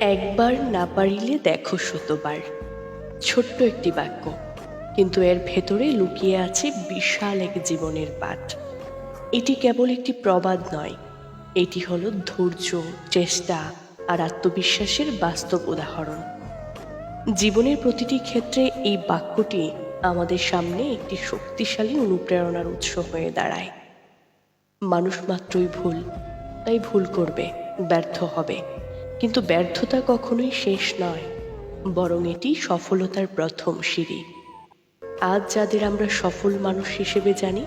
একবার না পারিলে দেখো শতবার। ছোট্ট একটি বাক্য, কিন্তু এর ভেতরে লুকিয়ে আছে বিশাল এক জীবনের পাঠ। এটি কেবল একটি প্রবাদ নয়, এটি হলো ধৈর্য, চেষ্টা আর আত্মবিশ্বাসের বাস্তব উদাহরণ। জীবনের প্রতিটি ক্ষেত্রে এই বাক্যটি আমাদের সামনে একটি শক্তিশালী অনুপ্রেরণার উৎস হয়ে দাঁড়ায়। মানুষ মাত্রই ভুল, তাই ভুল করবে, ব্যর্থ হবে। কিন্তু ব্যর্থতা কখনোই শেষ নয়, বরং এটি সফলতার প্রথম সিঁড়ি। আজ যাদের আমরা সফল মানুষ হিসেবে জানি,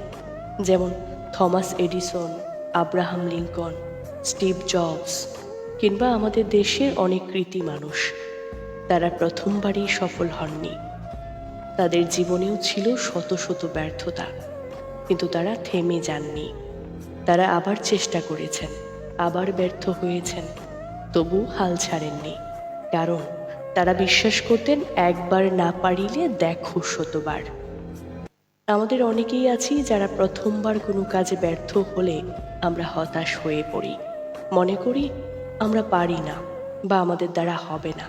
যেমন Thomas Edison, Abraham Lincoln, Steve Jobs, কিংবা আমাদের দেশের অনেক কৃতি মানুষ, তারা প্রথমবারই সফল হননি। তাদের জীবনেও ছিল শত শত ব্যর্থতা, কিন্তু তারা থেমে যাননি। তারা আবার চেষ্টা করেছেন, আবার ব্যর্থ হয়েছেন। তবু হাল ছাড়েননি। কারণ তারা বিশ্বাস করতেন একবার না পারিলে দেখো শতবার। আমাদের অনেকেই আছি যারা প্রথমবার কোনো কাজে ব্যর্থ হলে আমরা হতাশ হয়ে পড়ি। মনে করি আমরা পারি না বা আমাদের দ্বারা হবে না।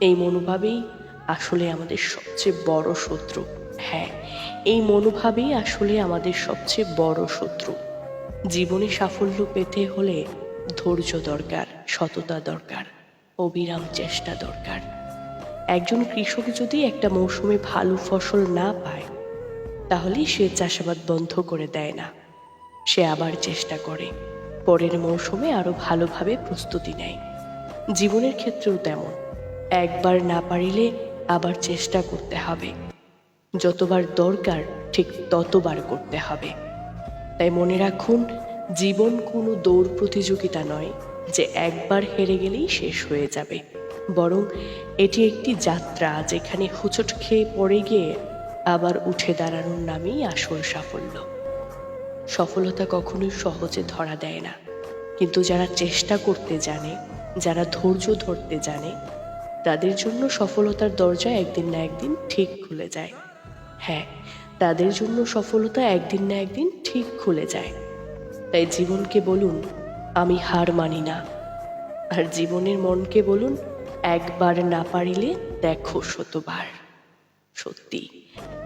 এই মনোভাবেই আসলে আমাদের সবচেয়ে বড় শত্রু। হ্যাঁ এই মনোভাবেই আসলে আমাদের সবচেয়ে বড় শত্রু। জীবনে সাফল্য পেতে হলে ধৈর্য দরকার। সততা দরকার, অবিরাম চেষ্টা দরকার। একজন কৃষক যদি একটা মৌসুমে ভালো ফসল না পায় তাহলে সে চাষাবাদ বন্ধ করে দেয় না। সে আবার চেষ্টা করে, পরের মৌসুমে আরও ভালোভাবে প্রস্তুতি নেয়। জীবনের ক্ষেত্রেও তেমন, একবার না পারিলে আবার চেষ্টা করতে হবে। যতবার দরকার ঠিক ততবার করতে হবে। তাই মনে রাখুন, জীবন কোনো দৌড় প্রতিযোগিতা নয় যে একবার হেরে গেলেই শেষ হয়ে যাবে। বরং এটি একটি যাত্রা যেখানে হুচট খেয়ে পড়ে গিয়ে আবার উঠে দাঁড়ানোর নামেই আসল সাফল্য। সফলতা কখনোই সহজে ধরা দেয় না। কিন্তু যারা চেষ্টা করতে জানে, যারা ধৈর্য ধরতে জানে, তাদের জন্য সফলতার দরজা একদিন না একদিন ঠিক খুলে যায়। হ্যাঁ তাদের জন্য সফলতা একদিন না একদিন ঠিক খুলে যায়। তাই জীবনকে বলুন আমি হার মানি না। আর জীবনের মনকে বলুন, একবার না পারিলে দেখো শতবার। সত্যি,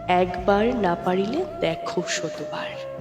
একবার না পারিলে দেখো শতবার।